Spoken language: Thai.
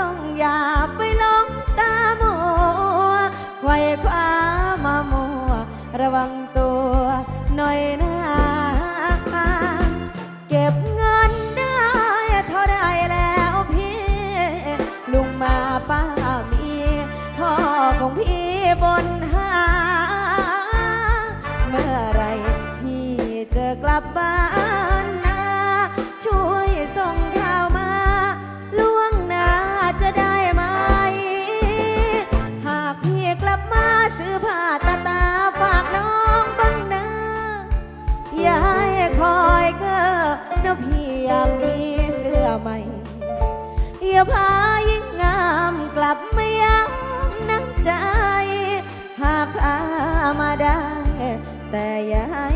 ส่องอย่าไปลงตาหมัวไขว่คว้ามามัว ระวังตัวหน่อยนะเก็บเงินได้เท่าไรแล้วพี่ ลุงมาปามีพ่อของพี่บนหา เมื่อไรพี่จะกลับบ้าน นะพี่อยากมีเสื้อใหม่อย่าพายิ่งงามกลับมาย้ำน้ำใจ หากพามาได้ แต่อย่าให้